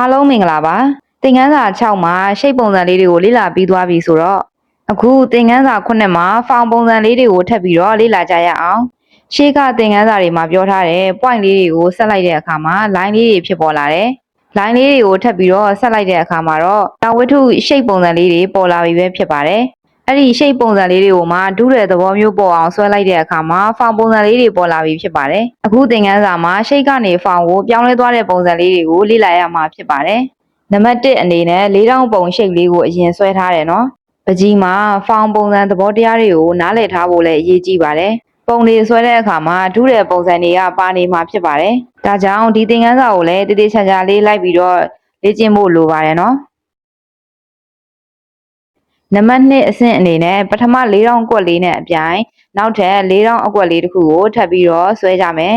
အားလုံးမင်္ဂလာပါသင်ခန်းစာ6မှာရှိတ်ပုံစံလေးတွေကိုလေ့လာပြီးသွားပြီဆိုတော့အခုသင်ခန်းစာ9မှာဖောင်ပုံစံလေးတွေကိုထပ်ပြီးတော့လေ့လာကြရအောင်ရှေ့ကသင်ခန်းစာတွေမှာပြောထားတဲ့ point လေးတွေကိုဆက်လိုက်တဲ့အခါမှာ line လေးတွေဖြစ်ပေါ်လာတယ် line လေးတွေကိုထပ်ပြီးတော့ဆက်လိုက်တဲ့အခါမှာတော့တာဝတ္ထုရှိတ်ပုံစံလေးတွေပေါ်လာပြီပဲဖြစ်ပါတယ် အဲ့ဒီရှိတ်ပုံစံလေးတွေကိုမှဒုတဲ့သဘောမျိုးပေါ်အောင်ဆွဲလိုက်တဲ့အခါမှာဖောင်ပုံစံလေးတွေပေါ်လာပြီဖြစ်ပါတယ်အခုသင်ခန်းစာမှာရှိတ်ကနေဖောင်ကိုပြောင်းလဲသွားတဲ့ပုံစံလေးတွေကိုလေ့လာရမှာဖြစ်ပါတယ်နံပါတ်1အနေနဲ့၄တောင်ပုံရှိတ်လေးကိုအရင်ဆွဲထားတယ်နော်ပကြီးမှာဖောင်ပုံစံသဘောတရားတွေကိုနားလည်ထားဖို့လည်းအရေးကြီးပါတယ်ပုံလေးဆွဲတဲ့အခါမှာဒုတဲ့ပုံစံတွေကပါနေမှာဖြစ်ပါတယ်ဒါကြောင့်ဒီသင်ခန်းစာကိုလည်းတည်တည်ချာချာလေးလိုက်ပြီးတော့လေ့ကျင့်ဖို့လိုပါတယ်နော် နံပါတ်2အဆင့်အနေနဲ့ပထမ၄တောင်အကွက်လေးနဲ့အပြိုင်နောက်ထပ်၄တောင်အကွက်လေးတစ်ခုကိုထပ်ပြီးတော့ဆွဲကြမယ်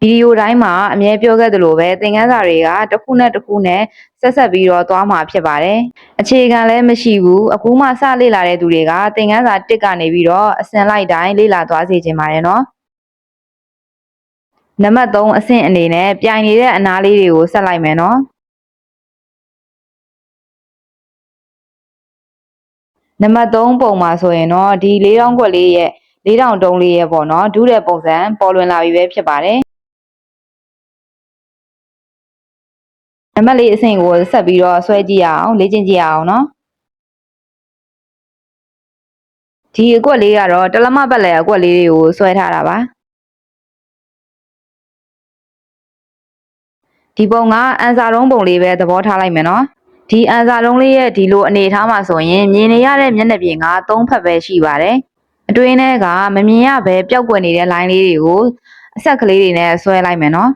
ဗီဒီယိုတိုင်းမှာအမြဲပြောခဲ့သလိုပဲသင်ခန်းစာတွေကတစ်ခုနဲ့တစ်ခုနဲ့ဆက်ဆက်ပြီးတော့သွားမှာဖြစ်ပါတယ်။အခြေခံလည်းမရှိဘူး။အခုမှစလေ့လာတဲ့သူတွေကသင်ခန်းစာ1ကနေပြီးတော့အစင်လိုက်တိုင်းလေ့လာသွားစေချင်ပါတယ်နော်။ နံပါတ်3အဆင့်အနေနဲ့ပြိုင်နေတဲ့အနားလေးတွေကိုဆက်လိုက်မယ်နော်နံပါတ်3ပုံမှာဆိုရင်တော့ဒီ၄တောင်ခွက်လေးရဲ့၄တောင်တုံးလေးရဲ့ပေါ့နော်ဒုတဲ့ပုံစံပေါ်လွင်လာပြီပဲဖြစ်ပါတယ်နံပါတ်၄အဆင့်ကိုဆက်ပြီးတော့ဆွဲကြည့်ရအောင်လေ့ကျင့်ကြည့်ရအောင်နော်ဒီအကွက်လေးကတော့တလမပတ်လည်အကွက်လေးတွေကိုဆွဲထားတာပါ ဒီပုံကအန်စာတုံးပုံလေးပဲသဘောထားလိုက်မယ်နော်ဒီအန်စာတုံးလေးရဲ့ဒီလိုအနေထားမှာဆိုရင်မြင်နေရတဲ့မျက်နှာပြင်က၃ဖက်ပဲရှိပါတယ်အတွင်းထဲကမမြင်ရပဲပျောက်ကွယ်နေတဲ့ line လေးတွေကိုအဆက်ကလေးတွေနဲ့ဆွဲလိုက်မယ်နော်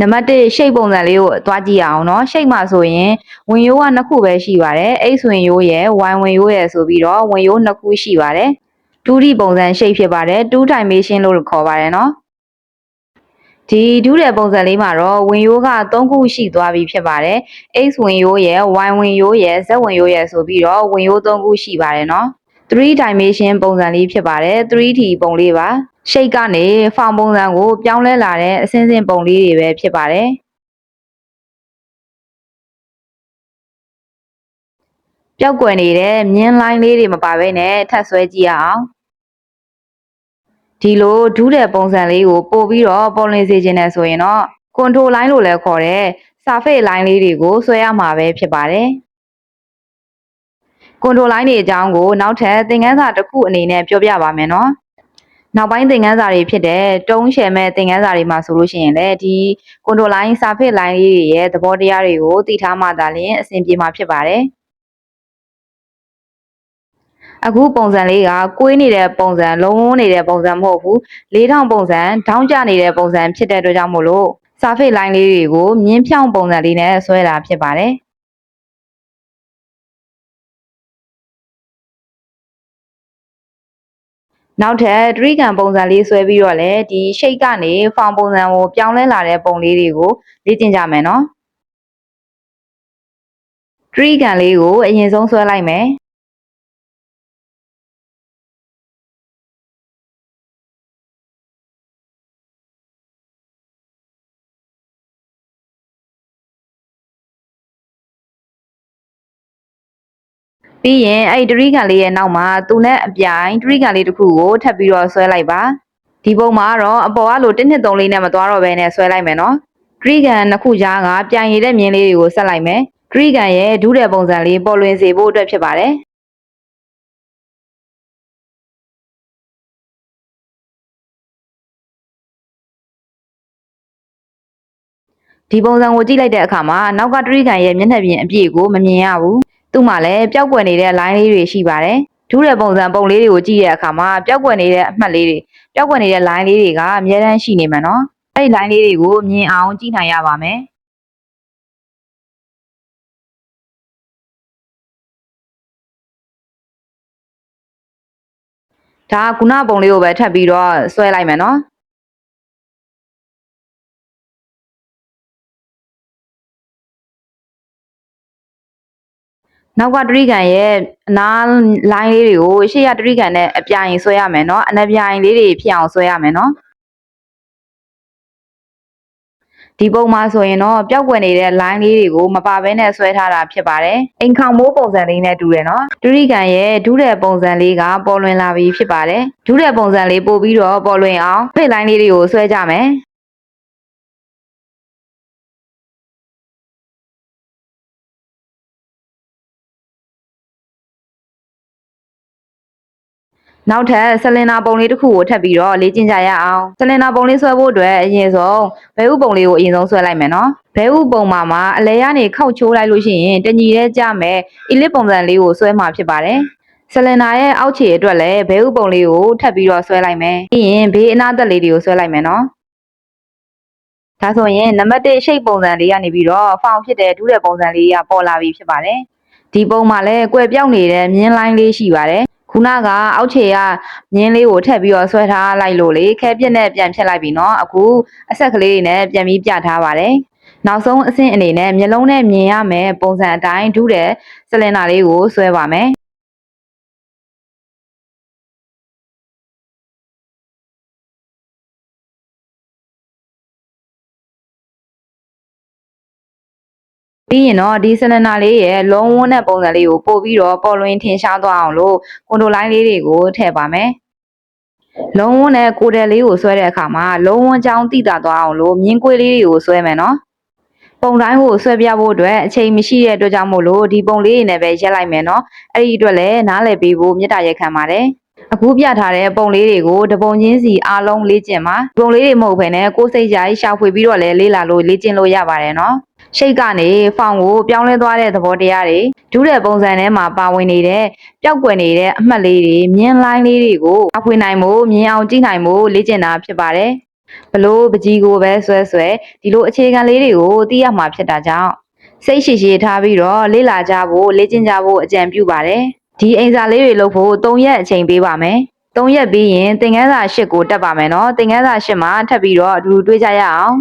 နံပါတ်1ရှိတ်ပုံစံလေးကိုသွားကြည့်ရအောင်เนาะရှိတ်မှာဆိုရင်ဝင်ရိုးကနှစ်ခုပဲရှိပါတယ်အိတ်ဝင်ရိုးရယ်ဝိုင်ဝင်ရိုးရယ်ဆိုပြီးတော့ဝင်ရိုးနှစ်ခုရှိပါတယ် 2D ပုံစံရှိတ်ဖြစ်ပါတယ်2 dimension လို့ခေါ်ပါတယ်เนาะဒီဒုတဲ့ပုံစံလေးမှာတော့ဝင်ရိုးက3ခုရှိသွားပြီဖြစ်ပါတယ် x ဝင်ရိုးရယ် y ဝင်ရိုးရယ် z ဝင်ရိုးရယ်ဆိုပြီးတော့ဝင်ရိုး3ခုရှိပါတယ်เนาะ3 dimension ပုံစံလေးဖြစ်ပါတယ် 3D ပုံလေးပါ ရှိတ်ကနေဖောင်ပုံစံကိုပြောင်းလဲလာတဲ့အစင်းစင်းပုံလေးတွေပဲဖြစ်ပါတယ်ပျောက်ကွယ်နေတဲ့မြင်းလိုင်းလေးတွေမပါဘဲနဲ့ထပ်ဆွဲကြည့်ရအောင်ဒီလိုဒူးတဲ့ပုံစံလေးကိုပို့ပြီးတော့ပေါ်လင်စေခြင်းနဲ့ဆိုရင်တော့ control line လို့လည်းခေါ်တဲ့ surface line လေးတွေကိုဆွဲရမှာပဲဖြစ်ပါတယ်။ control line တွေအကြောင်းကိုနောက်ထပ်သင်ခန်းစာတစ်ခုအနေနဲ့ပြောပြပါမယ်နော်။ နောက်ပိုင်းသင်ခန်းစာတွေဖြစ်တဲ့တုံးရှယ်မဲ့သင်ခန်းစာတွေမှာဆိုလို့ရှိရင်လည်းဒီ control line surface line လေးတွေရဲ့သဘောတရားတွေကိုသိထားမှသာလျှင်အဆင်ပြေမှာဖြစ်ပါတယ်။အခုပုံစံလေးကကွေးနေတဲ့ပုံစံလုံးဝနေတဲ့ပုံစံမဟုတ်ဘူးလေးထောင်ပုံစံထောင်းကျနေတဲ့ပုံစံဖြစ်တဲ့အတွက်ကြောင့်မို့လို့ surface line လေးတွေကိုမြင်းဖြောင်းပုံစံလေးနဲ့ဆွဲတာဖြစ်ပါတယ် နောက်ထပ်ဒရိကန်ပုံစံလေးဆွဲပြီးတော့လည်းဒီ shape ကနေဖောင်ပုံစံကိုပြောင်းလဲလာတဲ့ပုံလေးတွေကိုလေ့ကျင့်ကြမယ်နော်ဒရိကန်လေးကိုအရင်ဆုံးဆွဲလိုက်မယ် ပြီးရင်အဲ့ဒီတရိကန်လေးရဲ့နောက်မှာသူနဲ့အပြိုင်တရိကန်လေးတစ်ခုကိုထပ်ပြီးတော့ဆွဲလိုက်ပါဒီပုံမှာတော့အပေါ်ကလို1နှစ်3လေးနဲ့မသွားတော့ဘဲနဲ့ဆွဲလိုက်မယ်နော်တရိကန်နှစ်ခုကြားကပြိုင်ရတဲ့မြင်းလေးတွေကိုဆက်လိုက်မယ်တရိကန်ရဲ့ဒုတဲ့ပုံစံလေးပေါ်လွင်စေဖို့အတွက်ဖြစ်ပါတယ်ဒီပုံစံကိုကြည့်လိုက်တဲ့အခါမှာနောက်ကတရိကန်ရဲ့မျက်နှာပြင်အပြည့်ကိုမမြင်ရဘူး သူ့မှာလည်းပျောက်ကွယ်နေတဲ့ line လေးတွေရှိပါတယ်ဒုတဲ့ပုံစံပုံလေးတွေကိုကြည့်တဲ့အခါမှာပျောက်ကွယ်နေတဲ့အမှတ်လေးတွေပျောက်ကွယ်နေတဲ့ line လေးတွေကအများတန်းရှိနေမှာနော်အဲ့ဒီ line လေးတွေကိုမြင်အောင်ကြည့်နိုင်ရပါမယ်ဒါကခုနပုံလေးကိုပဲထပ်ပြီးတော့ဆွဲလိုက်မယ်နော် နောက်ကတရိကန်ရဲ့အနားလိုင်းလေးတွေကိုရှေ့ရတရိကန်နဲ့အပြိုင်ဆွဲရမယ်နော်အနက်ပြိုင်လေးတွေဖြစ်အောင်ဆွဲရမယ်နော်ဒီပုံမှာဆိုရင်တော့ပျောက်ကွယ်နေတဲ့ line လေးတွေကိုမပါဘဲနဲ့ဆွဲထားတာဖြစ်ပါတယ်။အိမ်ခေါင်မိုးပုံစံလေးနဲ့တူတယ်နော်။ဒုရိကန်ရဲ့ဒုတဲ့ပုံစံလေးကပေါ်လွင်လာပြီဖြစ်ပါတယ်။ဒုတဲ့ပုံစံလေးပို့ပြီးတော့ပေါ်လွင်အောင်ဖိတ် line လေးတွေကိုဆွဲကြမယ်။ နောက်ထပ်ဆလင်နာပုံလေးတစ်ခုကိုထပ်ပြီးတော့လေ့ကျင့်ကြရအောင်ဆလင်နာပုံလေးဆွဲဖို့အတွက်အရင်ဆုံးဘဲဥပုံလေးကိုအရင်ဆုံးဆွဲလိုက်မယ်နော်ဘဲဥပုံမှာမှာအလဲကနေခောက်ချိုးလိုက်လို့ရှိရင်တညီတဲ့ကြမယ်အီလစ်ပုံစံလေးကိုဆွဲမှာဖြစ်ပါတယ်ဆလင်နာရဲ့အောက်ခြေအတွက်လည်းဘဲဥပုံလေးကိုထပ်ပြီးတော့ဆွဲလိုက်မယ်ပြီးရင်ဘေးအနားသက်လေးတွေကိုဆွဲလိုက်မယ်နော်ဒါဆိုရင်နံပါတ်1ရှိတ်ပုံစံလေးကနေပြီးတော့ဖောင်ဖြစ်တဲ့ဒူးတဲ့ပုံစံလေးကပေါ်လာပြီဖြစ်ပါတယ်ဒီပုံမှာလည်းကွယ်ပြောက်နေတဲ့မြင်းလိုင်းလေးရှိပါတယ် ခုနကအောက်ခြေကမြင်းလေးကိုထည့်ပြီးတော့ဆွဲထားလိုက်လို့လေခဲပြက်နဲ့ပြန်ဖြတ်လိုက်ပြီเนาะအခုအဆက်ကလေးတွေနဲ့ပြန်ပြီးပြထားပါတယ်နောက်ဆုံးအဆင့်အနေနဲ့မျက်လုံးနဲ့မြင်ရမယ်ပုံစံအတိုင်းဒူးတဲ့စလင်နာလေးကိုဆွဲပါမယ် ပြီးရင်တော့ဒီဆလင်နာလေးရဲ့လုံးဝန်းတဲ့ပုံစံလေးကိုပို့ပြီးတော့ပေါ်လွင်ထင်ရှားသွားအောင်လို့ကွန်ဒိုလိုင်းလေးတွေကိုထည့်ပါမယ်လုံးဝန်းနဲ့ကိုယ်တယ်လေးကိုဆွဲတဲ့အခါမှာလုံးဝန်းချောင်းတိတာသွားအောင်လို့မြင်းကွေးလေးတွေကိုဆွဲမယ်နော်ပုံတိုင်းကိုဆွဲပြဖို့အတွက်အချိန်မရှိတဲ့အတွက်ကြောင့်မို့လို့ဒီပုံလေးတွေနဲ့ပဲရက်လိုက်မယ်နော်အဲ့ဒီအတွက်လည်းနားလည်ပေးဖို့မေတ္တာရက်ခံပါတယ်အခုပြထားတဲ့ပုံလေးတွေကိုတပုံချင်းစီအားလုံးလေ့ကျင့်ပါပုံလေးတွေမဟုတ်ဘဲနဲ့ကိုယ်စိတ်ကြိုက်ရှာဖွေပြီးတော့လည်းလေ့လာလို့လေ့ကျင့်လို့ရပါတယ်နော် ရှိတ်ကနေဖောင်ကိုပြောင်းလဲသွားတဲ့သဘောတရားတွေဒုတဲ့ပုံစံထဲမှာပါဝင်နေတဲ့ပျောက်ကွယ်နေတဲ့အမှတ်လေးတွေမြင်းလိုင်းလေးတွေကိုအဖွေနိုင်မှုမြင်အောင်ကြည့်နိုင်မှုလေ့ကျင့်တာဖြစ်ပါတယ်ဘလို့ပကြီးကိုပဲဆွဲဆွဲဒီလိုအခြေခံလေးတွေကိုသိရမှာဖြစ်တာကြောင့်စိတ်ရှိရှိထားပြီးတော့လေ့လာကြဖို့လေ့ကျင့်ကြဖို့အကြံပြုပါတယ်ဒီအိမ်စာလေးတွေလုပ်ဖို့၃ရက်အချိန်ပေးပါမယ်၃ရက်ပြီးရင်သင်ခန်းစာ၈ကိုတက်ပါမယ်နော်သင်ခန်းစာ၈မှာထပ်ပြီးတော့အတူတူတွေးကြရအောင်